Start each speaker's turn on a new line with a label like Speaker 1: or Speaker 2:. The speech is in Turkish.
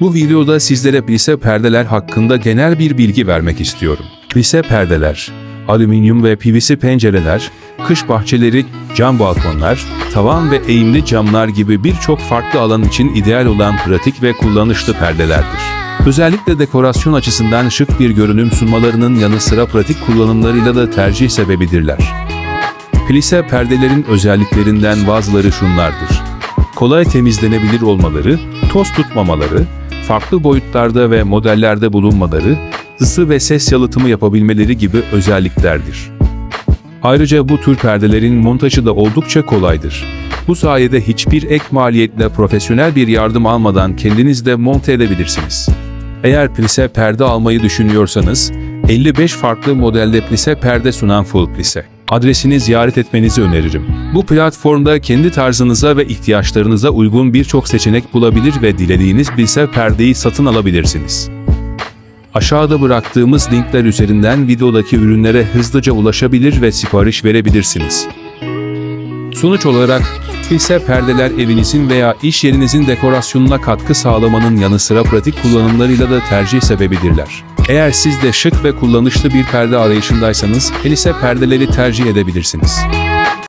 Speaker 1: Bu videoda sizlere plise perdeler hakkında genel bir bilgi vermek istiyorum. Plise perdeler, alüminyum ve PVC pencereler, kış bahçeleri, cam balkonlar, tavan ve eğimli camlar gibi birçok farklı alan için ideal olan pratik ve kullanışlı perdelerdir. Özellikle dekorasyon açısından şık bir görünüm sunmalarının yanı sıra pratik kullanımlarıyla da tercih sebebidirler. Plise perdelerin özelliklerinden bazıları şunlardır. Kolay temizlenebilir olmaları, toz tutmamaları, farklı boyutlarda ve modellerde bulunmaları, ısı ve ses yalıtımı yapabilmeleri gibi özelliklerdir. Ayrıca bu tür perdelerin montajı da oldukça kolaydır. Bu sayede hiçbir ek maliyetle profesyonel bir yardım almadan kendiniz de monte edebilirsiniz. Eğer plise perde almayı düşünüyorsanız, 55 farklı modelde plise perde sunan Full Plise adresini ziyaret etmenizi öneririm. Bu platformda kendi tarzınıza ve ihtiyaçlarınıza uygun birçok seçenek bulabilir ve dilediğiniz plise perdeyi satın alabilirsiniz. Aşağıda bıraktığımız linkler üzerinden videodaki ürünlere hızlıca ulaşabilir ve sipariş verebilirsiniz. Sonuç olarak, plise perdeler evinizin veya iş yerinizin dekorasyonuna katkı sağlamanın yanı sıra pratik kullanımlarıyla da tercih sebebidirler. Eğer siz de şık ve kullanışlı bir perde arayışındaysanız, plise perdeleri tercih edebilirsiniz.